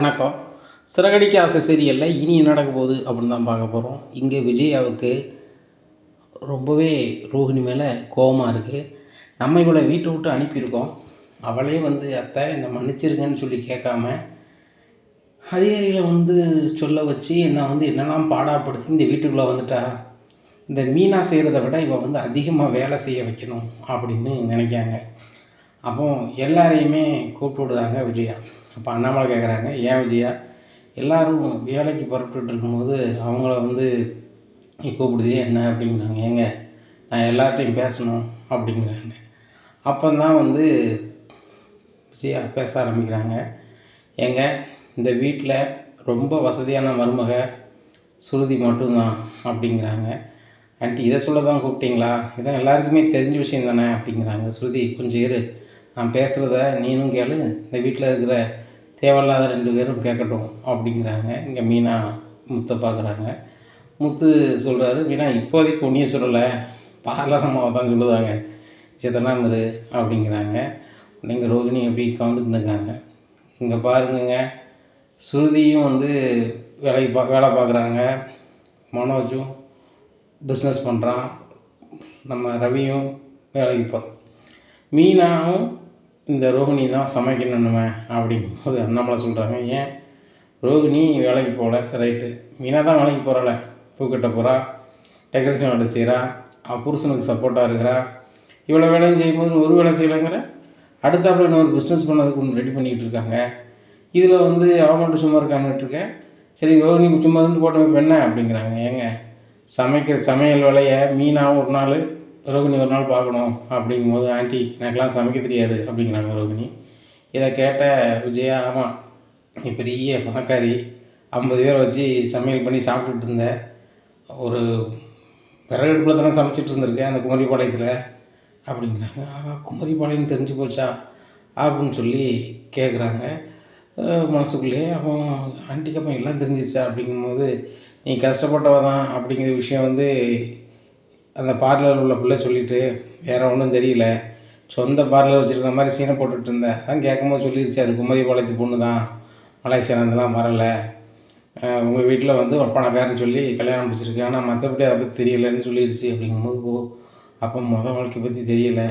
வணக்கம். சிறகடிக்க ஆசை சீரியலில் இனி என்ன நடக்க போகுது அப்படின்னு தான் பார்க்க போகிறோம் இங்கே விஜயாவுக்கு ரொம்பவே ரோஹிணி மேலே கோபமாக இருக்குது நம்ம இவளை வீட்டை விட்டு அனுப்பியிருக்கோம். அவளே வந்து அத்தை என்னை மன்னிச்சிருங்கன்னு சொல்லி கேட்காம அதிகாரிகளை வந்து சொல்ல வச்சு என்னை வந்து என்னெல்லாம் பாடாப்படுத்தி இந்த வீட்டுக்குள்ளே வந்துட்டா? இந்த மீனா செய்கிறத விட இவள் வந்து அதிகமாக வேலை செய்ய வைக்கணும் அப்படின்னு நினைக்காங்க அப்போ எல்லாரையுமே கூப்பிட்டு விடுதாங்க விஜயா. அப்போ அண்ணாமலை கேட்குறாங்க ஏன் விஜயா? எல்லோரும் வேலைக்கு புறப்பட்டு இருக்கும்போது அவங்கள வந்து நீ என்ன? அப்படிங்கிறாங்க. ஏங்க நான் எல்லார்ட்டையும் பேசணும் அப்படிங்கிறாங்க. அப்போ தான் வந்து விஜயா பேச ஆரம்பிக்கிறாங்க. ஏங்க இந்த வீட்டில் ரொம்ப வசதியான மருமக சுருதி மட்டும்தான் அப்படிங்கிறாங்க. ஆண்டி இதை சொல்ல தான் கூப்பிட்டீங்களா? இதான் எல்லாருக்குமே தெரிஞ்ச விஷயம் தானே? அப்படிங்கிறாங்க. ஸ்ருதி கொஞ்சம் இரு. நான் பேசுகிறத நீனும் கேளு. இந்த வீட்டில் இருக்கிற தேவையில்லாத ரெண்டு பேரும் கேட்கட்டும் அப்படிங்கிறாங்க. இங்கே மீனா முத்தை பார்க்குறாங்க முத்து சொல்கிறாரு மீனா இப்போதைக்கு ஒன்றையும் சொல்லலை. பார்லர் அம்மாவை தான் சொல்லுதாங்க. சித்தனாம் இரு அப்படிங்கிறாங்க. நீங்கள் ரோகிணி எப்படி கவர்ந்துட்டு இருக்காங்க. இங்கே பாருங்க ஸ்ருதியும் வந்து வேலைக்கு பா வேலை பார்க்குறாங்க மனோஜும் பிஸ்னஸ் பண்ணுறான் நம்ம ரவியும் வேலைக்கு போகிறோம் மீனாவும் இந்த ரோகிணி தான் சமைக்கணுமே அப்படிங்கும்போது அண்ணாமலை சொல்கிறாங்க ஏன்? ரோகிணி வேலைக்கு போகல. ரைட்டு. மீனாக தான் வேலைக்கு போகிறல பூக்கட்ட போகிறா டெக்கரேஷன் வேலை செய்கிறா அவள் புருஷனுக்கு சப்போர்ட்டாக இருக்கிறா. இவ்வளோ வேலையும் செய்யும்போது ஒரு வேலை செய்யலைங்கிற? அடுத்தாப்புல இன்னொரு பிஸ்னஸ் பண்ணதுக்கு ஒன்று ரெடி பண்ணிக்கிட்டு இருக்காங்க. இதில் வந்து அவன் மட்டும் சும்மா இருக்கான்னுட்டு இருக்கேன் சரி ரோகிணி சும்மா இருந்து போட்டோம் இப்போ என்ன? அப்படிங்கிறாங்க. ஏங்க சமைக்கிற சமையல் வேலையை மீனாகவும் ஒரு நாள் ரோகிணி ஒரு நாள் பார்க்கணும் அப்படிங்கும்போது ஆண்டி எனக்கெல்லாம் சமைக்க தெரியாது அப்படிங்கிறாங்க ரோகிணி. இதை கேட்ட விஜயா ஆமாம் நீ பெரிய பணக்காரி. ஐம்பது பேரை வச்சு சமையல் பண்ணி சாப்பிட்டுட்டு இருந்தேன் ஒரு விறகு அடுப்பில் தானே சமைச்சிட்டு இருந்திருக்கேன் அந்த குமரிப்பாளையத்தில் அப்படிங்கிறாங்க. ஆகா குமரிப்பாளையம் தெரிஞ்சு போச்சா? அப்படின்னு சொல்லி கேட்குறாங்க மனசுக்குள்ளேயே அப்போ ஆண்டிக்கு அப்போ எல்லாம் தெரிஞ்சிச்சா? அப்படிங்கும்போது நீ கஷ்டப்பட்டவ தான் அப்படிங்கிற விஷயம் வந்து அந்த பார்லர் உள்ள பிள்ளை சொல்லிட்டு வேற ஒன்றும் தெரியல. சொந்த பார்லர் வச்சுருக்க மாதிரி சீனை போட்டுட்டு இருந்தேன் அதான் கேட்கும்போது சொல்லிடுச்சு அது குமரி பாளையத்து பொண்ணு தான். மலேசியானந்தெல்லாம் வரலை. உங்கள் வீட்டில் வந்து ஒரு பணக்காரன்னு சொல்லி கல்யாணம் பிடிச்சிருக்கேன் ஆனால் மற்றபடி அதை பற்றி தெரியலைன்னு சொல்லிடுச்சு அப்படிங்கும்போது போ அப்போ மொதல் வாழ்க்கை பற்றி தெரியல.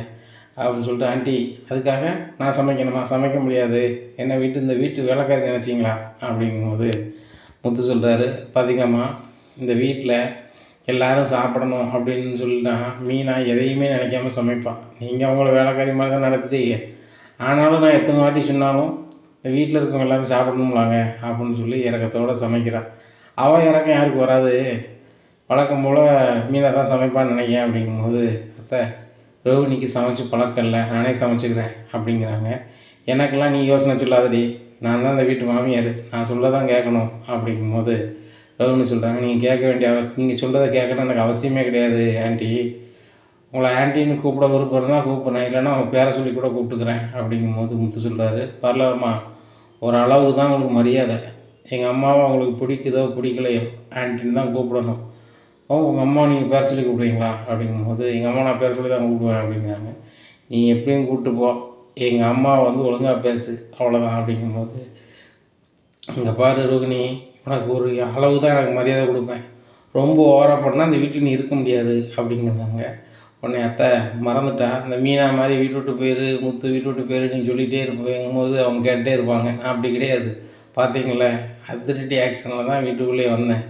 அப்படின்னு சொல்லிட்டு ஆண்டி அதுக்காக நான் சமைக்கணுமா? சமைக்க முடியாது. என்ன வீட்டு இந்த வீட்டு வேலைக்காரி நினச்சிங்களா? அப்படிங்கும்போது முத்து சொல்கிறாரு பார்த்தீங்கம்மா இந்த வீட்டில் எல்லாரும் சாப்பிடணும் அப்படின்னு சொல்லிட்டா மீனா எதையுமே நினைக்காம சமைப்பான் நீங்கள் அவங்கள வேலைக்காரி மாதிரி தான் நடத்துதீங்க ஆனாலும் நான் எத்தனை வாட்டி சொன்னாலும் இந்த வீட்டில் இருக்கவங்க எல்லோரும் சாப்பிடணும்லாங்க அப்படின்னு சொல்லி இறக்கத்தோடு சமைக்கிறான் அவள் இறக்கம் யாருக்கு வராது. வழக்கம் போல் மீனை தான் சமைப்பான்னு நினைக்கிறேன் அப்படிங்கும்போது அத்தை ரோஹினிக்கு சமைச்சு பழக்கம் இல்லை நானே சமைச்சுக்கிறேன் அப்படிங்கிறாங்க. எனக்கெல்லாம் நீ யோசனை சொல்லாதடி. நான் தான் இந்த வீட்டு மாமியார். நான் சொல்ல தான் கேட்கணும் அப்படிங்கும்போது ரோகிணி சொல்கிறாங்க நீங்கள் கேட்க வேண்டிய நீங்கள் சொல்கிறத கேட்கணும் எனக்கு அவசியமே கிடையாது ஆண்டி. உங்களை ஆண்டின்னு கூப்பிட விருப்பம் இருந்தால் கூப்பிட்றேன். இல்லைன்னா அவங்க பேரை சொல்லி கூட கூப்பிட்டுக்கிறேன் அப்படிங்கும்போது முத்து சொல்கிறாரு பரவாயில்லம்மா ஒரு அளவு தான் உங்களுக்கு மரியாதை. எங்கள் அம்மாவை அவங்களுக்கு பிடிக்குதோ பிடிக்கலையோ ஆண்டின்னு தான் கூப்பிடணும். ஓ உங்கள் அம்மா நீங்கள் பேர் சொல்லி கூப்பிடுவீங்களா அப்படிங்கும்போது எங்கள் அம்மா நான் பேர் சொல்லி தான் கூப்பிடுவேன் அப்படிங்கிறாங்க. நீ எப்படியும் கூப்பிட்டு போ. எங்கள் அம்மா வந்து ஒழுங்காக பேசு. அவ்வளோதான் அப்படிங்கும்போது இங்கே பாரு ரோகிணி உனக்கு ஒரு அளவு தான் எனக்கு மரியாதை கொடுப்பேன். ரொம்ப ஓவராக பண்ணால் அந்த வீட்டில் நீ இருக்க முடியாது அப்படிங்கிறாங்க. உடனே அத்தை மறந்துட்டா. இந்த மீனா மாதிரி வீட்டு விட்டு போயிரு முத்து வீட்டு விட்டு போயிரு நீங்கள் சொல்லிகிட்டே இருப்பேங்கும்போது அவங்க கேட்டே இருப்பாங்க. நான் அப்படி கிடையாது. பார்த்தீங்களே அதிரடி ஆக்ஷனில் தான் வீட்டுக்குள்ளேயே வந்தேன்.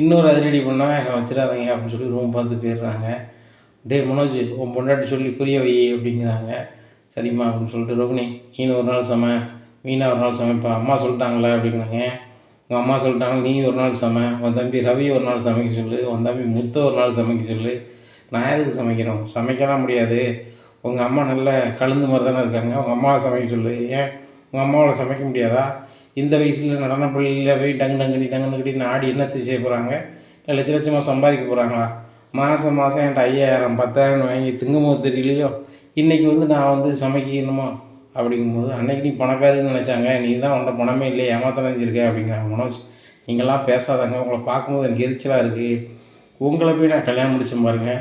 இன்னொரு அதிரடி பண்ணால் என்னை வச்சிடாதீங்க அப்படின்னு சொல்லி ரூம் பார்த்து போயிடுறாங்க. டேய் மனோஜ் உன் பொண்டாட்டி சொல்லி புரிய வை அப்படிங்கிறாங்க. சரிம்மா அப்படின்னு சொல்லிட்டு ரோகிணி நீனு ஒரு நாள் சமை மீனா ஒரு நாள் சமைப்பா அம்மா சொல்லிட்டாங்களே அப்படிங்கிறாங்க. உங்கள் அம்மா சொல்லிட்டாங்க நீ ஒரு நாள் சம உன் தம்பி ரவி ஒரு நாள் சமைக்க சொல்லு உன் தம்பி முத்த ஒரு நாள் சமைக்க சொல்லு. நான் எதுக்கு சமைக்கணும்? சமைக்கலாம் முடியாது. உங்கள் அம்மா நல்ல கழுந்து மாதிரி தானே இருக்காங்க. உங்கள் அம்மாவை சமைக்க சொல்லு. ஏன்? உங்கள் அம்மாவால் சமைக்க முடியாதா? இந்த வயசில் நடன பள்ளியில் போய் டங்கு டங்குடி டங்கு டங்குடின்னு ஆடி என்னத்தை செய்ய போகிறாங்க இல்லை லட்ச லட்சமாக சம்பாதிக்க போகிறாங்களா மாதம் மாதம் என்கிட்ட ஐயாயிரம் பத்தாயிரம் வாங்கி திங்கும்போது தெரியலையோ? இன்றைக்கி வந்து நான் வந்து சமைக்கணுமா அப்படிங்கும்போது அன்றைக்கி நீ பணக்காரின்னு நினச்சாங்க நீ தான் உன்ட்ட பணமே இல்லை ஏமாத்தான் செஞ்சிருக்க அப்படிங்கிறாங்க மனோஜ். நீங்களாம் பேசாதாங்க உங்களை பார்க்கும்போது எனக்கு எரிச்சலாக இருக்குது உங்களை போய் நான் கல்யாணம் முடிச்சேன் பாருங்க.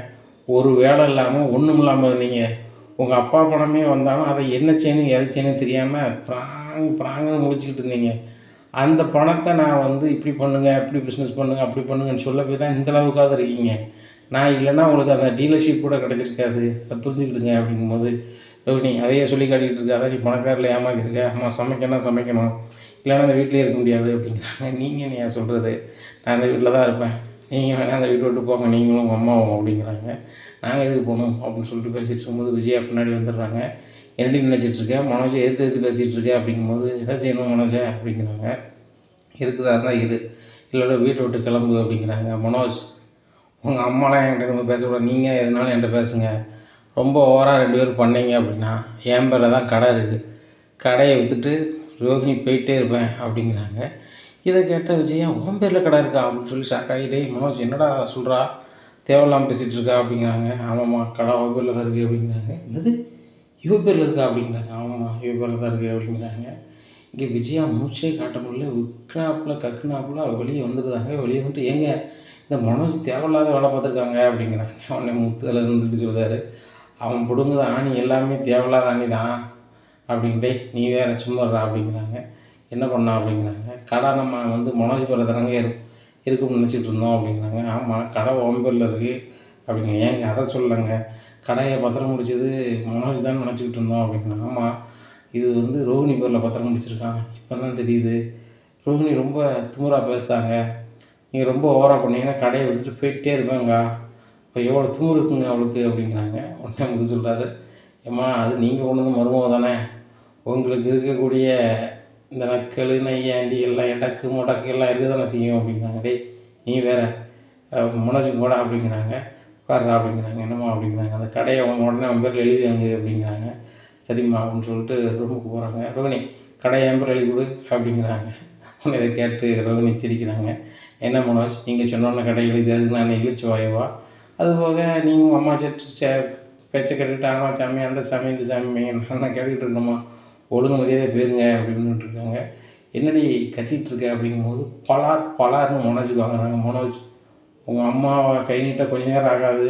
ஒரு வேலை இல்லாமல் ஒன்றும் இல்லாமல் இருந்தீங்க. உங்கள் அப்பா பணமே வந்தாலும் அதை என்ன செய்யணும் எதை செய்யணும் தெரியாமல் ப்ராங் ப்ராங்கன்னு முடிச்சுக்கிட்டு இருந்தீங்க. அந்த பணத்தை நான் வந்து இப்படி பண்ணுங்கள் இப்படி பிஸ்னஸ் பண்ணுங்க அப்படி பண்ணுங்கன்னு சொல்ல போய் தான் இந்த அளவுக்காவது இருக்கீங்க. நான் இல்லைன்னா உங்களுக்கு அந்த டீலர்ஷிப் கூட கிடச்சிருக்காது. அதை புரிஞ்சுக்கிடுங்க அப்படிங்கும்போது நீ அதையே சொல்லி காட்டிக்கிட்டு இருக்க. அதான் நீ பணக்காரில் ஏமாத்திருக்க. அம்மா சமைக்கணும் சமைக்கணும்? இல்லைன்னா அந்த வீட்டிலே இருக்க முடியாது அப்படிங்கிறாங்க. நீங்கள் நீ சொல்கிறது நான் அந்த வீட்டில் தான் இருப்பேன். நீங்கள் வேணால் அந்த வீட்டை விட்டு போங்க. நீங்களும் உங்கள் அம்மாவும் அப்படிங்கிறாங்க. நாங்கள் எதுக்கு போகணும் அப்படின்னு சொல்லிட்டு பேசிகிட்டு இருக்கும்போது விஜயா பின்னாடி வந்துடுறாங்க. என்னடி நினச்சிட்டு இருக்கேன் மனோஜை எதிர்த்து எதிர்த்து பேசிகிட்டு இருக்கேன் அப்படிங்கும்போது என்ன செய்யணும் மனோஜை? அப்படிங்கிறாங்க. இருக்குதா இருந்தால் இரு. இல்லைடா வீட்டை விட்டு கிளம்பு அப்படிங்கிறாங்க. மனோஜ் உங்கள் அம்மாலாம் என்கிட்ட நம்ம பேசக்கூடாது. நீங்கள் எதுனாலும் என்கிட்ட பேசுங்க. ரொம்ப ஓவராக ரெண்டு பேரும் பண்ணீங்க அப்படின்னா என் பேரில் தான் கடை இருக்குது கடையை விற்றுட்டு ரோகிணி போயிட்டே இருப்பேன் அப்படிங்கிறாங்க. இதை கேட்ட விஜயா உன் பேரில் கடை இருக்கா? அப்படின்னு சொல்லி ஷாக் ஆகிட்டே மனோஜ் என்னடா சொல்கிறா தேவையில்லாமல் பேசிகிட்டு இருக்கா? அப்படிங்கிறாங்க. ஆமாம்மா கடை ஓபேரில் பேரில் தான் இருக்குது அப்படிங்கிறாங்க. என்னது? இவ பேரில் இருக்கா? அப்படிங்கிறாங்க. ஆமாம்மா இவ பேரில் தான் இருக்குது அப்படிங்கிறாங்க. இங்கே விஜயா மூச்சே காட்ட முடியல. விற்கிறாப்புல கக்குனாப்புல வெளியே வந்துடுறாங்க. வெளியே வந்துட்டு ஏங்க இந்த மனோஜ் தேவையில்லாத வேலை பார்த்துருக்காங்க அப்படிங்கிறாங்க. அவனை முத்துல இருந்துட்டு சொல்கிறாரு அவன் பிடுங்குத ஆணி எல்லாமே தேவையில்லாத ஆணி தான் அப்படின்ட்டே நீ வேற சும்மாடுறா அப்படிங்கிறாங்க. என்ன பண்ணா அப்படிங்கிறாங்க. கடை நம்ம வந்து மனோஜ் பேரில் தானங்க இரு இருக்கும்னு நினச்சிட்டு இருந்தோம் அப்படிங்கிறாங்க. ஆமாம் கடை ஓம்பேரில் இருக்குது அப்படிங்க ஏங்க அதை சொல்லலைங்க. கடையை பத்திரம் முடிச்சது மனோஜ் தான் நினச்சிக்கிட்டு இருந்தோம் அப்படிங்கிறாங்க ஆமாம் இது வந்து ரோஹிணி பேரில் பத்திரம் முடிச்சிருக்கான் இப்போ தான் தெரியுது. ரோஹிணி ரொம்ப திமிரா பேசுகிறாங்க நீங்கள் ரொம்ப ஓவராக பண்ணீங்கன்னா கடையை விட்டுட்டு போயிட்டே இருப்பேங்க. இப்போ எவ்வளோ திமிரு இருக்குங்க அவளுக்கு? அப்படிங்கிறாங்க. உடனே வந்து சொல்கிறாரு ஏம்மா அது நீங்கள் கொண்டு வந்து மருமக தானே? உங்களுக்கு இருக்கக்கூடிய இந்த நக்கல் நையாண்டி எல்லாம் இடக்கு முடக்கு எல்லாம் இருக்க தானே செய்யும்? அப்படிங்கிறாங்க. டேய் நீ வேற அஹ் மனோஜுக்கு கூட அப்படிங்கிறாங்க. உட்கார்றா அப்படிங்கிறாங்க. என்னம்மா? அப்படிங்கிறாங்க. அந்த கடையை அவங்க உடனே அவன் பேரில் எழுதி வாங்கு அப்படிங்கிறாங்க. சரிம்மா அப்படின்னு சொல்லிட்டு ரூமுக்கு போகிறாங்க ரோகிணி கடையை என் பேர் எழுதி கொடு அப்படிங்கிறாங்க. அவங்க இதை கேட்டு ரோகிணி சிரிக்கிறாங்க. என்ன மனோஜ் நீங்கள் சொன்னோன்ன கடை எழுதி அதுக்கு நான் இழிச்சு வாயவா? அதுபோக நீங்கள் உங்கள் அம்மா செட்டு சே பேச்சை கேட்டுக்கிட்டு ஆமா சாமி அந்த சாமி இந்த சாமி நான் கேட்டுக்கிட்டு இருக்கணுமா? ஒழுங்கு மரியாதை போயிருங்க அப்படின்னு இருக்காங்க. என்னடி கத்திகிட்டு இருக்க அப்படிங்கும்போது பலார் பலார்னு மனோஜுக்கு வாங்குறாங்க. மனோஜ் உங்கள் அம்மாவை கை நீட்ட கொஞ்ச நேரம் ஆகாது.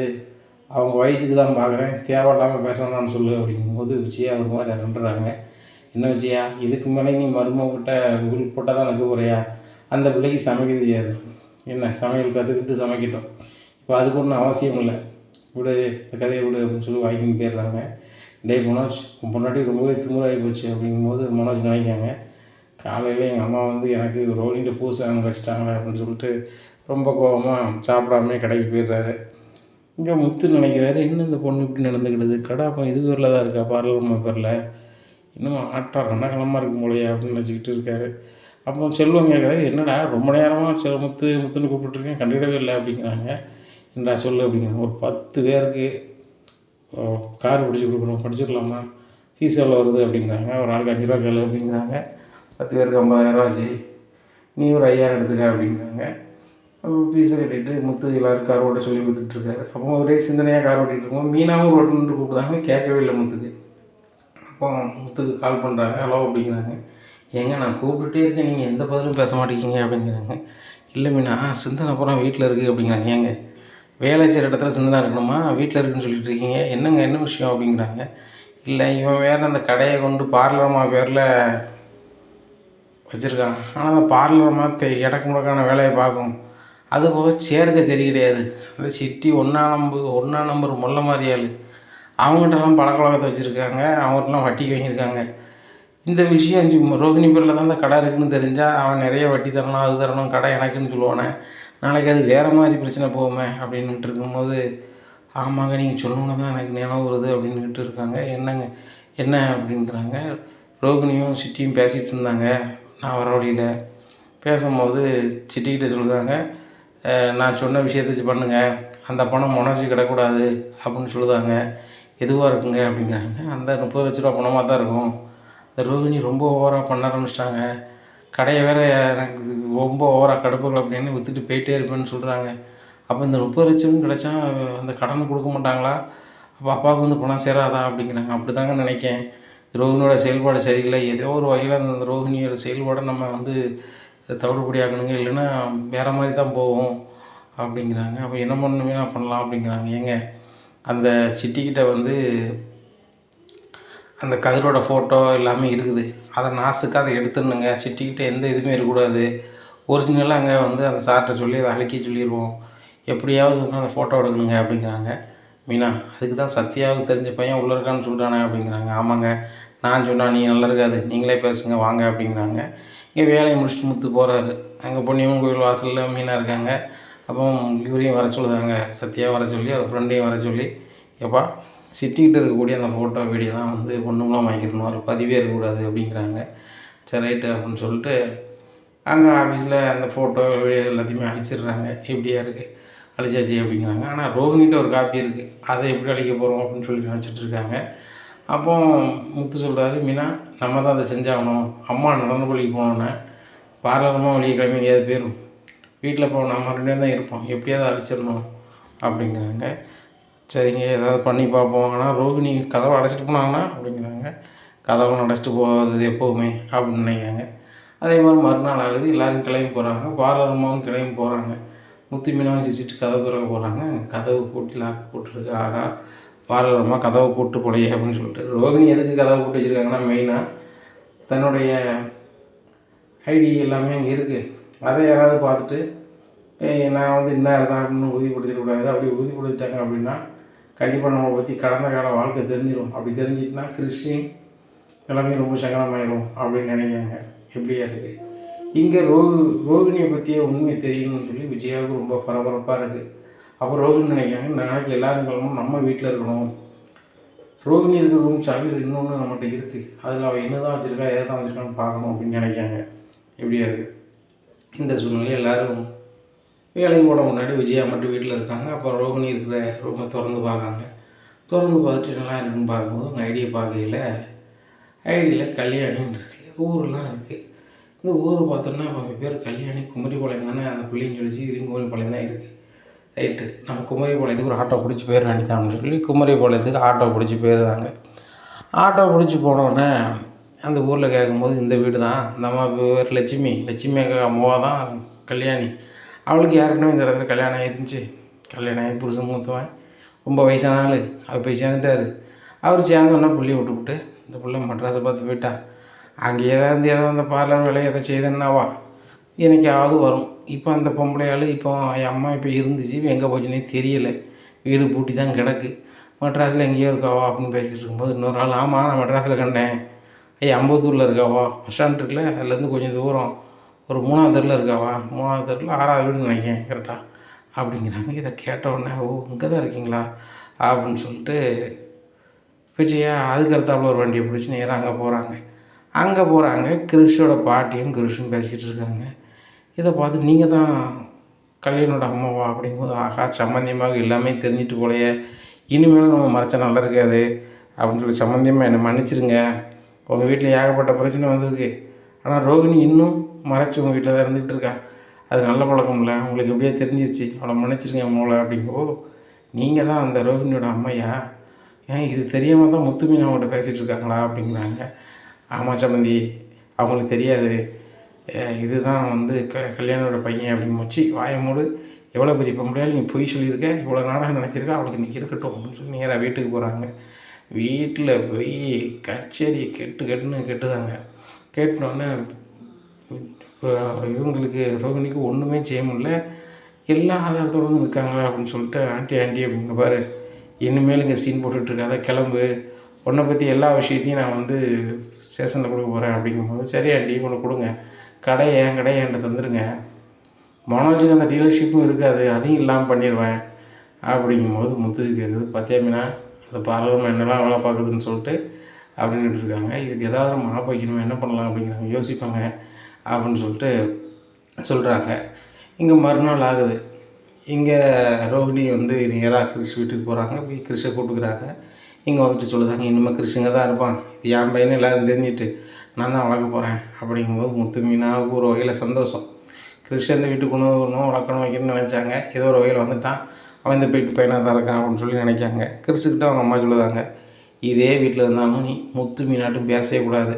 அவங்க வயசுக்கு தான் பார்க்குறேன் தேவையில்லாமல் பேசணும்னு சொல்லு அப்படிங்கும்போது விஜயா ஒரு மாதிரி அனுப்புறாங்க என்ன விஜயா இதுக்கு மேலே நீ மருமகிட்ட உள் போட்டால் தான் எனக்கு குறையா? அந்த பிள்ளைக்கு சமைக்க தெரியாது. என்ன சமையல் கற்றுக்கிட்டு சமைக்கட்டும். இப்போ அதுக்கு ஒன்றும் அவசியம் இல்லை. விடு இந்த கதையை விடு அப்படின்னு சொல்லி வாங்கின்னு போயிடுறாங்க. டேய் மனோஜ் முன்னாடி பொண்டாட்டி ரொம்பவே திமுறாகி போச்சு அப்படிங்கும்போது மனோஜ் நினைக்காங்க காலையில் எங்கள் அம்மா வந்து எனக்கு ரோலிங்கிட்ட பூசை அவங்க வச்சிட்டாங்க அப்படின்னு சொல்லிட்டு ரொம்ப கோபமாக சாப்பிடாம கடைக்கு போயிடுறாரு. இங்கே முத்து நினைக்கிறாரு என்ன இந்த பொண்ணு இப்படி நடந்துக்கிடுது? கடை அப்போ இது பேரில் தான் இருக்கா? பார்லர்மா பேரில். இன்னும் ஆட்டம் ரணகலமாக இருக்கும் போலையே அப்படின்னு நினச்சிக்கிட்டு இருக்காரு. அப்போ செல்வம் கேட்குறாரு என்னடா ரொம்ப நேரமாக செல் முத்து முத்துன்னு கூப்பிட்டுருக்கேன் கண்டுக்கிடவே இல்லை அப்படிங்கிறாங்க. என்னடா சொல்லு அப்படிங்கிறாங்க ஒரு பத்து பேருக்கு ஓ, கார் பிடிச்சி கொடுக்கணும் படிச்சுக்கலாமா ஃபீஸ் எவ்வளோ வருது அப்படிங்கிறாங்க. ஒரு நாளைக்கு அஞ்சு ரூபா கேளு அப்படிங்கிறாங்க. பத்து பேருக்கு ஐம்பதாயிரம் ஆச்சு. நீ ஒரு ஐயாயிரம் எடுத்துக்க அப்படிங்கிறாங்க. ஃபீஸை கட்டிட்டு முத்து எல்லோரும் கார் ஓட்ட சொல்லி கொடுத்துட்ருக்காரு அப்போ ஒரே சிந்தனையாக கார் ஓட்டிகிட்டு இருக்கோம். மீனாவும் ஓட்டணுன்ட்டு கூப்பிடுதாங்க கேட்கவே இல்லை முத்துக்கு. அப்போ முத்துக்கு கால் பண்ணுறாங்க ஹலோ அப்படிங்கிறாங்க. ஏங்க நான் கூப்பிட்டுட்டே இருக்கேன். நீங்கள் எந்த பதிலும் பேச மாட்டேங்கிறீங்க அப்படிங்கிறாங்க. இல்லை மீனா சிந்தனை அப்புறம் வீட்டில் இருக்குது அப்படிங்கிறாங்க. ஏங்க வேலை செய்கிற இடத்துல சிந்தனை இருக்கணுமா? வீட்டில் இருக்குன்னு சொல்லிட்டு இருக்கீங்க. என்னங்க என்ன விஷயம் அப்படிங்கிறாங்க. இல்லை இவன் வேறு அந்த கடையை கொண்டு பார்லர்மா பேரில் வச்சுருக்கான். ஆனால் அந்த பார்லர்மா தெ இடக்கு முடக்கான வேலையை பார்க்கும். அது போக சேர்க்க சரி கிடையாது. அந்த சிட்டி ஒன்றா நம்பர் ஒன்றா நம்பர் முல்லை மாதிரியாள் ஆள். அவங்ககிட்டலாம் பழக்கவழக்கத்தை வச்சுருக்காங்க. அவங்ககிட்டலாம் வட்டிக்கு வாங்கியிருக்காங்க. இந்த விஷயம் ரோகிணி பேரில் தான் அந்த கடை இருக்குன்னு தெரிஞ்சால் அவன் நிறைய வட்டி தரணும் அது தரணும் கடை எனக்குன்னு சொல்லுவானே. நாளைக்கு அது வேறு மாதிரி பிரச்சனை போகுமே அப்படின்னுட்டு இருக்கும்போது ஆமாங்க நீங்கள் சொன்னோன்னே தான் எனக்கு நினைவு வருது அப்படின்னுட்டு இருக்காங்க. என்னங்க என்ன அப்படிங்கிறாங்க ரோகிணியும் சிட்டியும் பேசிகிட்டு இருந்தாங்க. நான் வர வழியில் பேசும்போது சிட்டிக்கிட்ட சொல்லுதாங்க நான் சொன்ன விஷயத்தை பண்ணுங்கள் அந்த பணம் முனைச்சி கிடக்கூடாது அப்படின்னு சொல்லுதாங்க. எதுவாக இருக்குங்க? அப்படிங்கிறாங்க. அந்த முப்பது லட்ச ரூபா பணமாக தான் இருக்கும். அந்த ரோகிணி ரொம்ப ஓவராக பண்ண ஆரம்பிச்சிட்டாங்க. கடையை வேற எனக்கு ரொம்ப ஓவராக கடுப்புகள் அப்படின்னு விற்றுட்டு போயிட்டே இருப்பேன்னு சொல்கிறாங்க அப்போ இந்த முப்பது லட்சம் கிடைச்சா அந்த கடன் கொடுக்க மாட்டாங்களா? அப்போ அப்பாவுக்கு வந்து பணம் சேராதா அப்படிங்கிறாங்க. அப்படி தாங்க நினைக்கேன் ரோஹினியோட செயல்பாடு சரியில்லை. ஏதோ ஒரு வகையில் அந்த ரோகிணியோட செயல்பாடை நம்ம வந்து தவிடுபடியாக்கணுங்க. இல்லைன்னா வேறு மாதிரி தான் போகும் அப்படிங்கிறாங்க. அப்போ என்ன பண்ணுமே நான் பண்ணலாம் அப்படிங்கிறாங்க. ஏங்க அந்த சிட்டிக்கிட்ட வந்து அந்த கதிரோட ஃபோட்டோ எல்லாமே இருக்குது. அதை நாசுக்காக அதை எடுத்துடணுங்க. சிட்டிக்கிட்ட எந்த இதுவுமே இருக்கக்கூடாது. ஒரிஜினலாக அங்கே வந்து அந்த சார்கிட்ட சொல்லி அதை அழிக்க சொல்லிடுவோம் எப்படியாவது வந்து அந்த ஃபோட்டோ எடுக்கணுங்க அப்படிங்கிறாங்க. மீனா அதுக்கு தான் சத்யாவுக்கு தெரிஞ்ச பையன் உள்ளே இருக்கான்னு சொல்கிறானே அப்படிங்கிறாங்க. ஆமாங்க. நான் சொன்னால் நீ நல்லா இருக்காது. நீங்களே பேசுங்க வாங்க அப்படிங்கிறாங்க. இங்கே வேலையை முடிச்சுட்டு முத்து போகிறாரு அங்கே பொன்னியம்மன் கோயில் வாசலில் மீனாக இருக்காங்க. அப்போ இவரையும் வர சொல்லுதாங்க. சத்யா வர சொல்லி அவர் ஃப்ரெண்டையும் வர சொல்லி எப்பா சிட்டிக்கிட்ட இருக்கக்கூடிய அந்த ஃபோட்டோ வீடியோலாம் வந்து ஒன்றுங்களாம் வாங்கிக்கணும்? ஒரு பதிவே இருக்கக்கூடாது அப்படிங்கிறாங்க. சரி ரைட்டு அப்படின்னு சொல்லிட்டு அங்கே ஆஃபீஸில் அந்த ஃபோட்டோ வீடியோ எல்லாத்தையுமே அழிச்சிடுறாங்க எப்படியா இருக்குது அழிச்சாச்சு அப்படிங்கிறாங்க. ஆனால் ரோஹினிகிட்ட ஒரு காப்பி இருக்குது அதை எப்படி அழிக்க போகிறோம் அப்படின்னு சொல்லி நினச்சிட்டு இருக்காங்க. அப்போ முத்து சொல்கிறாரு மீனா நம்ம தான் அதை செஞ்சாகணும். அம்மா நடன பள்ளிக்கு போனோன்னே பார்லரமாக வெளியே கிளம்பி எங்கேயாவது போயிடும் வீட்டில் போ நம்ம ரெண்டு தான் இருப்போம். எப்படியாவது அழிச்சிடணும். அப்படிங்கிறாங்க. சரிங்க ஏதாவது பண்ணி பார்ப்போம் ஆனால் ரோகிணி கதவை அடைச்சிட்டு போனாங்கன்னா அப்படிங்கிறாங்க. கதவை அடைச்சிட்டு போகாது எப்போவுமே அப்படின்னு நினைக்கிறாங்க. அதே மாதிரி மறுநாள் ஆகுது எல்லோரும் கிளம்பி போகிறாங்க பார்லரமாவும் கிளம்பி போகிறாங்க முத்து மீனாவும் சிரிச்சிட்டு கதவு திறக்க போகிறாங்க கதவு போட்டு லாக் போட்டுருக்கு. ஆகா பார்லரமா கதவை போட்டு போலையே அப்படின்னு சொல்லிட்டு. ரோகிணி எதுக்கு கதவை போட்டு வச்சுருக்காங்கன்னா மெயினாக தன்னுடைய ஐடி எல்லாமே அங்கே இருக்குது அதை யாராவது பார்த்துட்டு நான் வந்து இன்னார் தான் அப்படின்னு உறுதிப்படுத்திடக்கூடாது அப்படி உறுதிப்படுத்திட்டாங்க அப்படின்னா கண்டிப்பாக நம்மளை பற்றி கடந்த கால வாழ்க்கை தெரிஞ்சிடும் அப்படி தெரிஞ்சிட்டுனா கிறிஸ்டின் எல்லாமே ரொம்ப சங்கடமாயிரும் அப்படின்னு நினைக்கிறாங்க. எப்படியா இருக்குது இங்கே ரோகு ரோகிணியை பற்றிய உண்மை தெரியணும்னு சொல்லி விஜயாவுக்கு ரொம்ப பரபரப்பாக இருக்குது அப்போ ரோகிணி நினைக்கிறாங்க நாளைக்கு எல்லாரும் கிளம்பும் நம்ம வீட்டில் இருக்கணும். ரோகிணி இருக்கிற ரூம் சாவி இன்னொன்று நம்மகிட்ட இருக்குது அதில் அவள் என்ன தான் வச்சுருக்கா எதை தான் வச்சுருக்கான்னு பார்க்கணும் அப்படின்னு நினைக்காங்க எப்படியா இருக்குது இந்த சூழ்நிலையில் எல்லோரும் வேலைக்கு போன முன்னாடி விஜயா மட்டும் வீட்டில் இருக்காங்க. அப்போ ரோகிணி இருக்கிற ரூமை திறந்து பார்க்காங்க. திறந்து பார்த்துட்டு நல்லா இருக்குன்னு பார்க்கும்போது உங்கள் ஐடியை பார்க்கையில் ஐடியில் கல்யாணின்னு இருக்குது ஊரெலாம் இருக்குது இந்த ஊர் பார்த்தோன்னா அவங்க பேர் கல்யாணி குமரிபாளையம் தானே? அந்த பிள்ளைங்க சொல்லிச்சு இது குமரிபாளையம் தான் இருக்குது ரைட்டு. நம்ம குமரிபாளையத்துக்கு ஒரு ஆட்டோ பிடிச்சி போயிட வேண்டியதான்னு சொல்லி குமரிபாளையத்துக்கு ஆட்டோ பிடிச்சி போயிருந்தாங்க ஆட்டோ பிடிச்சி போனோடனே அந்த ஊரில் கேட்கும்போது இந்த வீடு தான். இந்த அம்மா பேர் லட்சுமி. லட்சுமி அக்கா அம்மாவா தான் கல்யாணி. அவளுக்கு யாருக்குமே இந்த இடத்துல கல்யாணம் ஆயிருந்துச்சு. கல்யாணம் ஆகி புருஷன் மூத்தவன். ரொம்ப வயசான ஆள். அவர் போய் சேர்ந்துட்டார். அவர் சேர்ந்தோன்னா பிள்ளைய விட்டுவிட்டு இந்த பிள்ளை மட்ராஸை பார்த்து போயிட்டான் அங்கே ஏதாவது ஏதோ அந்த பார்லர் வேலை எதை செய்தேன்னாவா? என்னைக்காவது வரும். இப்போ அந்த பொம்பளையாள் இப்போ என் அம்மா இப்போ இருந்துச்சு. இப்போ எங்கே போச்சுன்னே தெரியலை. வீடு பூட்டி தான் கிடக்கு. மட்ராஸில் எங்கேயோ இருக்காவா அப்படின்னு பேசிகிட்டு இருக்கும்போது இன்னொரு ஆள் ஆமாம் நான் மெட்ராஸில் கண்டேன். ஐயா அம்பத்தூரில் இருக்காவா? பஸ் ஸ்டாண்ட் இருக்குல்ல அதுலேருந்து கொஞ்சம் தூரம். ஒரு மூணாவது தெருவில் இருக்காவா? மூணாவது தெருவில் ஆறாவது வீடுன்னு நினைக்கிறேன் கரெக்டாக அப்படிங்கிறாங்க. இதை கேட்டவுடனே ஓ இங்கே தான் இருக்கீங்களா? அப்படின்னு சொல்லிட்டு விஜயா அதுக்கு அடுத்தாப்புல ஒரு வண்டியை பிடிச்சி நேராக அங்கே போகிறாங்க அங்கே போகிறாங்க கிறிஷோட பாட்டியும் கிறிஷும் பேசிகிட்டு இருக்காங்க. இதை பார்த்து நீங்கள் தான் கல்யாணோட அம்மாவா? அப்படிங்கும்போது ஆகா சம்மந்தியமாக எல்லாமே தெரிஞ்சிட்டு போலையே. இனிமேலும் நம்ம மறைச்சா நல்லா இருக்காது. அப்படின்னு சொல்லி சம்மந்தியமாக என்னை மன்னிச்சிருங்க. உங்கள் வீட்டில் ஏகப்பட்ட பிரச்சனை வந்திருக்கு. ஆனால் ரோகிணி இன்னும் மறைச்சி உங்கள் வீட்டில் தான் இருந்துகிட்டு இருக்கா அது நல்ல பழக்கம் இல்லை உங்களுக்கு எப்படியே தெரிஞ்சிருச்சு. அவளை மன்னிச்சிருங்க மூளை அப்படிங்கோ நீங்கள் தான் அந்த ரோகிணியோட அம்மையா? ஏன் இது தெரியாமல் தான் முத்துமீன் அவங்கள்ட்ட பேசிகிட்டு இருக்காங்களா அப்படிங்கிறாங்க. ஆமாம் சம்மந்தி அவங்களுக்கு தெரியாது. இதுதான் வந்து க கல்யாணோட பையன் அப்படின்னு வச்சு வாய மூடு. எவ்வளோ பெரிய பொம்பளையால் நீ பொய் சொல்லியிருக்க. இவ்வளோ நாடகம் நினச்சிருக்க. அவளுக்கு இன்றைக்கி இருக்கட்டும் அப்படின்னு சொல்லி நேராக வீட்டுக்கு போகிறாங்க வீட்டில் போய் கச்சேரி கெட்டு கெட்டுன்னு கெட்டுதாங்க. கேட்டினோடனே இவங்களுக்கு ரோகிணிக்கு ஒன்றுமே செய்ய முடியல. எல்லா ஆதாரத்தோடு வந்து அப்படின்னு சொல்லிட்டு ஆண்டி ஆண்டி அப்படிங்க பாரு. இனிமேல் இங்கே சீன் போட்டுட்ருக்காத கிளம்பு. உன்னை பற்றி எல்லா விஷயத்தையும் நான் வந்து ஸ்டேஷனில் கொடுக்க போகிறேன் அப்படிங்கும்போது சரி ஆண்டி ஒன்று கொடுங்க. கடை என் கடை என்கிட்ட தந்துடுங்க மனோஜுக்கு அந்த டீலர்ஷிப்பும் இருக்காது. அதையும் இல்லாமல் பண்ணிடுவேன் அப்படிங்கும்போது முத்துக்கு கேட்குது பார்த்தியா மீனா? அந்த பார்லரும் என்னெல்லாம் வேலை பார்க்குதுன்னு சொல்லிட்டு அப்படின்ட்டு இருக்காங்க. இதுக்கு ஏதாவது நம்ம ஆப் என்ன பண்ணலாம்? அப்படிங்கிறாங்க. யோசிப்பாங்க. அப்படின்னு சொல்லிட்டு சொல்கிறாங்க இங்கே மறுநாள் ஆகுது. இங்கே ரோஹிணி வந்து நேராக கிறிஷ் வீட்டுக்கு போகிறாங்க போய் கிறிஷை கூப்பிட்டுக்கிறாங்க. இங்கே வந்துட்டு சொல்லுதாங்க இனிமேல் கிறிஷுங்க தான் இருப்பான். இது என் பையனும் எல்லோரும் தெரிஞ்சுட்டு நான் தான் வளர்க்க போகிறேன் அப்படிங்கும்போது முத்து மீனாவுக்கு ஒரு வகையில் சந்தோஷம். கிறிஷ் இந்த வீட்டுக்கு கொண்டு வரணும் வளர்க்கணும் வைக்கணும்னு நினச்சாங்க. ஏதோ ஒரு வகையில் வந்துட்டான். அவன் இந்த போயிட்டு பையனாக தான் இருக்கான் அப்படின்னு சொல்லி நினைக்காங்க. கிறிஷுக்கிட்ட அவங்க அம்மா சொல்லுதாங்க இதே வீட்டில் இருந்தாலும் நீ முத்து மீனாட்டும் பேசவே கூடாது.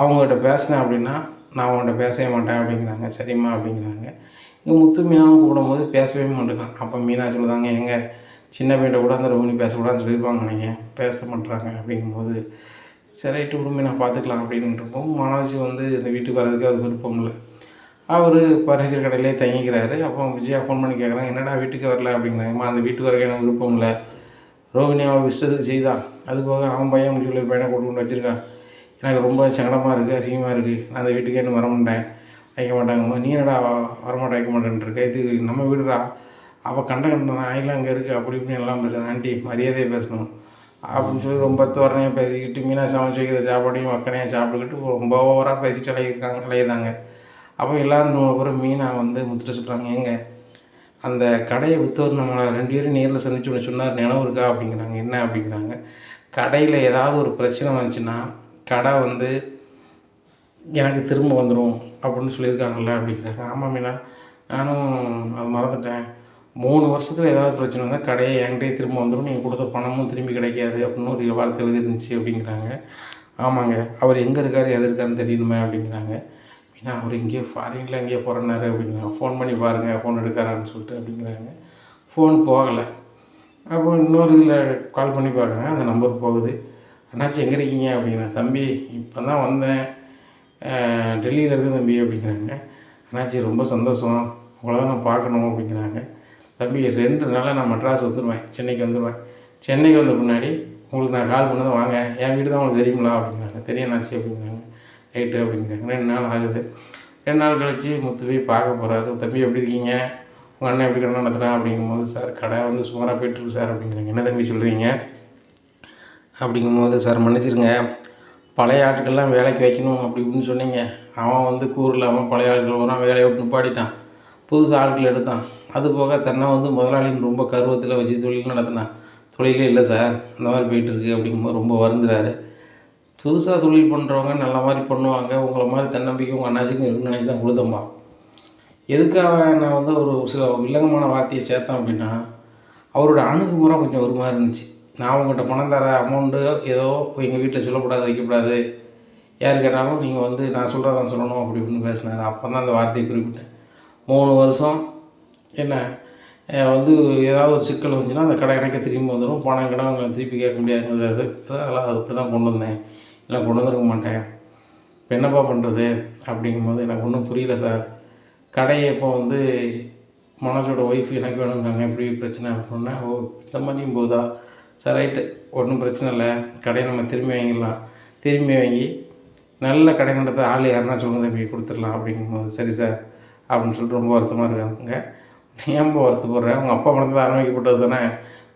அவங்ககிட்ட பேசினேன் அப்படின்னா நான் அவங்கள்ட்ட பேசவே மாட்டேன் அப்படிங்கிறாங்க சரிம்மா அப்படிங்கிறாங்க. இங்கே முத்து மீனாவும் கூடும்போது பேசவே மாட்டேங்கிறான். அப்போ மீனா சொல்லுதாங்க எங்கள் சின்ன பையன்ட்ட கூட அந்த ரோஹினி பேசக்கூடாதுன்னு சொல்லியிருப்பாங்க நீங்கள் பேச மாட்டுறாங்க அப்படிங்கும்போது சரி ரைட்டு விடுமே நான் பார்த்துக்கலாம். அப்படின்ட்டுருப்போம் மனோஜ் வந்து இந்த வீட்டுக்கு வர்றதுக்கு அவர் விருப்பம் இல்லை. அவர் பர்னிச்சர் கடையிலே தங்கிக்கிறாரு. அப்போ விஜயா ஃபோன் பண்ணி கேட்குறாங்க என்னடா வீட்டுக்கு வரல? அப்படிங்கிறாங்கம்மா அந்த வீட்டுக்கு வரக்கு எனக்கு விருப்பம் இல்லை. ரோஹினி அவன் இஷ்டத்துக்கு செய்தான் அது போக அவன் பையன் சொல்லி பையனை கொண்டு கொண்டு வச்சுருக்கா. எனக்கு ரொம்ப சங்கடமாக இருக்குது அசிங்கமாக இருக்குது நான் அந்த வீட்டுக்கே இன்னும் வர மாட்டேன் வைக்க மாட்டாங்கம்மா நீ என்னடா வரமாட்டேன் வைக்க மாட்டேன்ட்டு இருக்க இது நம்ம வீடுடா. அவள் கண்ட கண்ட நாயெல்லாம் அங்கே இருக்குது அப்படி இப்படின்னு எல்லாம் பேசுகிறேன் ஆண்டி மரியாதையாக பேசணும். அப்படின்னு சொல்லி ரொம்ப தோரணையாக பேசிக்கிட்டு மீனா சமைச்சு வைக்கிற சாப்பாடையும் மக்கனையாக சாப்பிட்டுக்கிட்டு ரொம்ப ஓவராக பேசிட்டு அலையிருக்காங்க அலையுதாங்க அப்போ எல்லோரும் அப்புறம் மீனா வந்து முத்துட்டு சொல்கிறாங்க ஏங்க அந்த கடையை விற்றவர் நம்மளை ரெண்டு பேரும் நேரில் சந்திச்சு ஒன்று சொன்னார் நினைவு இருக்கா? அப்படிங்கிறாங்க. என்ன அப்படிங்கிறாங்க. கடையில் ஏதாவது ஒரு பிரச்சனை வந்துச்சுன்னா கடை வந்து எனக்கு திரும்ப வந்துடும் அப்படின்னு சொல்லியிருக்காங்கல்ல அப்படிங்கிறாரு. ஆமாம் மீனா நானும் அது மறந்துட்டேன். மூணு வருஷத்தில் ஏதாவது பிரச்சனை வந்தால் கடையை என்கிட்டயே திரும்ப வந்துடும் நீங்கள் கொடுத்த பணமும் திரும்பி கிடைக்காது அப்படின்னு ஒரு வார்த்தை எழுதிருந்துச்சு அப்படிங்கிறாங்க. ஆமாங்க அவர் எங்கே இருக்கார் எது இருக்காருன்னு தெரியணுமே அப்படிங்கிறாங்க. மீனா அவர் எங்கேயோ ஃபாரினில் எங்கேயோ போகிறனாரு அப்படிங்கிறாங்க. ஃபோன் பண்ணி பாருங்கள் ஃபோன் எடுக்காரான்னு சொல்லிட்டு அப்படிங்கிறாங்க. ஃபோன் போகலை. அப்போ இன்னொரு இதில் கால் பண்ணி பார்க்குறேன் அந்த நம்பர் போகுது. அண்ணாச்சி எங்கே இருக்கீங்க அப்படிங்கிறேன் தம்பி இப்போ தான் வந்தேன் டெல்லியில் இருக்க தம்பி அப்படிங்கிறாங்க. அண்ணாச்சி ரொம்ப சந்தோஷம். உங்களை தான் நான் பார்க்கணும் அப்படிங்கிறாங்க. தம்பி ரெண்டு நாளாக நான் மெட்ராஸ் வந்துடுவேன் சென்னைக்கு வந்துடுவேன் சென்னைக்கு வந்த முன்னாடி உங்களுக்கு நான் கால் பண்ணதை வாங்க. என் வீடு தான் உங்களுக்கு தெரியுங்களா அப்படிங்கிறாங்க. தெரியும் அப்படிங்கிறாங்க. ரைட்டு அப்படிங்கிறாங்க. ரெண்டு நாள் ஆகுது. ரெண்டு நாள் கழித்து முத்து போய் பார்க்க போகிறாரு தம்பி எப்படி இருக்கீங்க? உங்கள் அண்ணன் எப்படி கடை நடத்துகிறான் அப்படிங்கும்போது சார் கடை வந்து சுமாராக போயிட்டுருக்கு சார் அப்படிங்கிறாங்க. என்ன தம்பி சொல்கிறீங்க அப்படிங்கும்போது சார் மன்னிச்சிருங்க. பழைய ஆட்கள்லாம் வேலைக்கு வைக்கணும் அப்படி இப்படின்னு சொன்னீங்க. அவன் வந்து கூறு இல்லாமல் பழைய ஆட்கள் வரான் வேலையை விட்டு நிப்பாட்டிட்டான். புதுசு ஆட்கள் எடுத்தான். அது போக தன்னை வந்து முதலாளின்னு ரொம்ப கருவத்தில் வச்சு தொழில் நடத்தினான். தொழிலே இல்லை சார். அந்த மாதிரி போயிட்டுருக்கு அப்படிங்கும்போது ரொம்ப வருந்துறாரு. புதுசாக தொழில் பண்ணுறவங்க நல்ல மாதிரி பண்ணுவாங்க. உங்களை மாதிரி தன்னம்பிக்கை உங்கள் அண்ணாச்சிக்கும் இருக்குன்னு நினச்சி தான் கொடுத்தம்மா எதுக்காக நான் வந்து ஒரு சில வில்லங்கமான வார்த்தையை சேர்த்தேன் அப்படின்னா அவரோட அணுகுமுறை கொஞ்சம் ஒரு மாதிரி இருந்துச்சு. நான் உங்கள்கிட்ட பணம் தர அமௌண்ட்டு ஏதோ எங்கள் வீட்டில் சொல்லக்கூடாது வைக்கக்கூடாது யார் கேட்டாலும் நீங்கள் வந்து நான் சொல்கிறதான் சொல்லணும் அப்படி இப்படின்னு பேசினார். அப்போ தான் அந்த வார்த்தையை குறிப்பிட்டேன். மூணு வருஷம் என்ன வந்து ஏதாவது ஒரு சிக்கல் வந்துச்சுன்னா அந்த கடை எனக்கு திரும்பி வந்துடும் பணம் கடை அவங்க திருப்பி கேட்க முடியாதுங்கிறது அதெல்லாம் அதுக்கு தான் கொண்டு வந்தேன். இல்லை கொண்டு வந்துருக்க மாட்டேன். இப்போ என்னப்பா பண்ணுறது அப்படிங்கும்போது எனக்கு ஒன்றும் புரியல சார். கடையை இப்போ வந்து மனோஜோட ஒய்ஃப் எனக்கு வேணுங்காங்க எப்படி பிரச்சனை அப்படின்னா ஓ இந்த மாதிரியும் போதா? சார் ரைட்டு ஒன்றும் பிரச்சனை இல்லை. கடையை நம்ம திரும்பி வாங்கிடலாம். திரும்பி வாங்கி நல்ல கடை நடத்த ஆள் யாருன்னா சொல்லுங்க தம்பி. கொடுத்துடலாம் அப்படிங்கும்போது சரி சார் அப்படின்னு சொல்லிட்டு ரொம்ப வருத்தமாக இருக்காங்க. ஏன் வருத்தப்படுறேன் உங்கள் அப்பா பணத்தை ஆரம்பிக்கப்பட்டது தானே?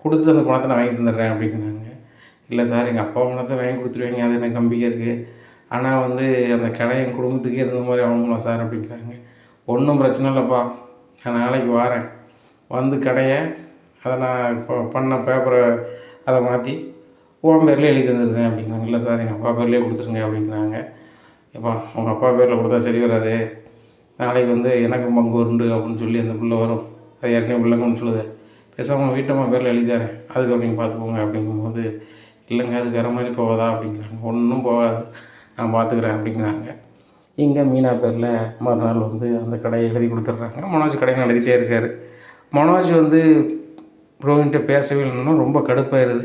கொடுத்து அந்த பணத்தை நான் வாங்கி தந்துடுறேன் அப்படிங்கிறாங்க. இல்லை சார் எங்கள் அப்பா பணத்தை வாங்கி கொடுத்துருவீங்க. அது எனக்கு நம்பிக்கை இருக்குது ஆனால் வந்து அந்த கடை என் குடும்பத்துக்கே இருந்த மாதிரி ஆகணுமா சார் அப்படிங்கிறாங்க. ஒன்றும் பிரச்சனை இல்லைப்பா. நான் நாளைக்கு வரேன். வந்து கடையை அதை நான் இப்போ பண்ண பேப்பரை அதை மாற்றி உன் பேரில் எழுதி தந்துருந்தேன் அப்படிங்கிறாங்க இல்லை சார் எங்கள் அப்பா பேர்லேயே கொடுத்துருங்க அப்படிங்கிறாங்க. எப்பா உங்கள் அப்பா பேரில் கொடுத்தா சரி வராது. நாளைக்கு வந்து எனக்கு பங்கு உண்டு அப்படின்னு சொல்லி அந்த பிள்ளை வரும். அது ஏற்கனவே பிள்ளைங்கன்னு சொல்லுது. பேசாமல் வீட்டம்மா பேரில் எழுதிதாரேன் அதுக்கு அப்படிங்க பார்த்துக்கோங்க அப்படிங்கும்போது இல்லைங்க அது வேறு மாதிரி போகாதா அப்படிங்கிறாங்க. ஒன்றும் போகாது. நான் பார்த்துக்குறேன் அப்படிங்கிறாங்க. இங்கே மீனா பேரில் மறுநாள் வந்து அந்த கடையை எழுதி கொடுத்துட்றாங்க. மனோஜ் கடையை நடத்திட்டே இருக்கார். மனோஜ் வந்து ரோஹின்கிட்ட பேசவே இல்லைன்னா ரொம்ப கடுப்பாயிருது.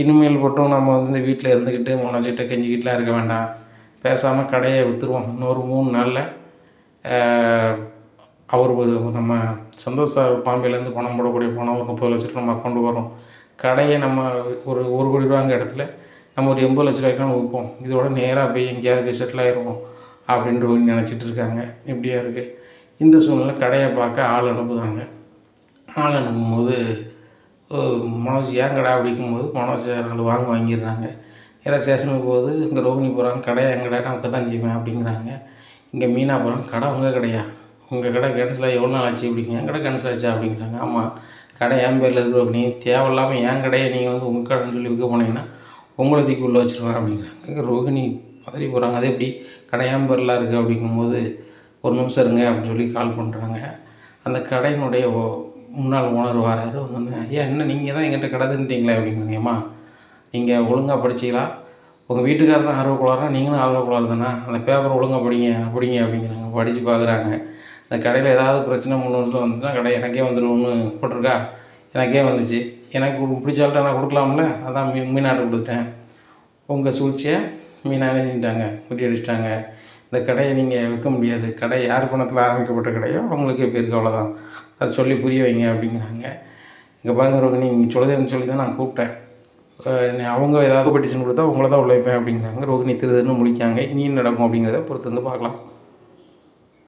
இனிமேல் மட்டும் நம்ம வந்து வீட்டில் இருந்துக்கிட்டு மனோஜ்கிட்ட கெஞ்சிக்கிட்டலாம் இருக்க வேண்டாம். பேசாமல் கடையை விற்றுருவோம் இன்னொரு மூணு நாளில் அவர் நம்ம சந்தோஷ் சார் பாம்பேலேருந்து பணம் போடக்கூடிய பணம் ஒரு முப்பது லட்ச ரூபா நம்ம அக்கௌண்ட்டு வரும் கடையை நம்ம ஒரு ஒரு கோடி ரூபாங்க இடத்துல நம்ம ஒரு எண்பது லட்ச ரூபாய்க்கு விற்போம் இதோட நேராக போய் எங்கேயாவது போய் செட்டில் ஆகிருவோம் அப்படின்ற நினச்சிட்டு இருக்காங்க. இப்படியா இருக்குது இந்த சூழ்நிலை கடையை பார்க்க ஆள் அனுப்புதாங்க ஆள் அனுப்பும்போது மனோஜ் ஏங்கடா அப்படிங்கும்போது மனோஜ் ரெண்டு வாங்க வாங்கிடுறாங்க. ஏன்னா ஸ்டேஷனுக்கு போகுது இங்கே ரோகிணி போகிறாங்க கடை எங்கடா நமக்கு நான் தான் செய்வேன் அப்படிங்கிறாங்க. இங்கே மீனா போகிறாங்க கடை உங்கள் கடையா? உங்கள் கடை கேன்சல் ஆகி எவ்வளோ நாள் ஆச்சு? அப்படிங்க என் கடை கேன்சல் ஆச்சா? அப்படிங்கிறாங்க. ஆமாம் கடை என் பேரில் இருக்கிற நீ தேவையில்லாமல் என் கடையை நீங்கள் வந்து உங்கள் கடைன்னு சொல்லி விற்க போனீங்கன்னா உங்களை தூக்கி உள்ளே வச்சுருவேன் அப்படிங்கிறாங்க. ரோகிணி பதறி போகிறாங்க அது எப்படி? கடை என் பேரில் இருக்குது அப்படிங்கும்போது ஒரு நிமிஷம் இருங்க அப்படின்னு சொல்லி கால் பண்ணுறாங்க அந்த கடையினுடைய முன்னாள் ஓனர் வராரு. வந்து ஐயா என்ன நீங்கள் தான் எங்கிட்ட கடை அப்படின்னு ஏம்மா நீங்கள் ஒழுங்காக படிச்சிங்களா? உங்கள் வீட்டுக்காரர் தான் ஆர்வ நீங்களும் ஆர்வ கோளாறு தானே? அந்த பேப்பரை ஒழுங்காக படிங்க படிங்க அப்படிங்கிறாங்க படித்து பார்க்குறாங்க அந்த கடையில் ஏதாவது பிரச்சனை மூணு வருஷத்தில் வந்துச்சுன்னா கடை எனக்கே வந்துடும்னு போட்டிருக்கா? எனக்கே வந்துச்சு. எனக்கு பிடிச்சால்ட்டு நான் கொடுக்கலாம்ல? அதான் மீன் மீனாட்டு கொடுத்துட்டேன். உங்கள் சூழ்ச்சியை மீனா என்ன செஞ்சிட்டாங்க அடிச்சிட்டாங்க. இந்த கடையை நீங்கள் விற்க முடியாது. கடை யார் பணத்தில் ஆரம்பிக்கப்பட்ட கடையோ அவங்களுக்கே பேருக்கு அவ்வளோதான் அதை சொல்லி புரிய வைங்க அப்படிங்கிறாங்க. இங்கே பாருங்க ரோகிணி நீங்கள் சொல்லுதேன்னு சொல்லி தான் நான் கூப்பிட்டேன். அவங்க ஏதாவது பெட்டிஷன் கொடுத்தா உங்களை தான் உழைப்பேன் அப்படிங்கிறாங்க. ரோகிணி திருதுன்னு முடிக்காங்க இனி நடக்கும் அப்படிங்கிறத பொறுத்து வந்து பார்க்கலாம்.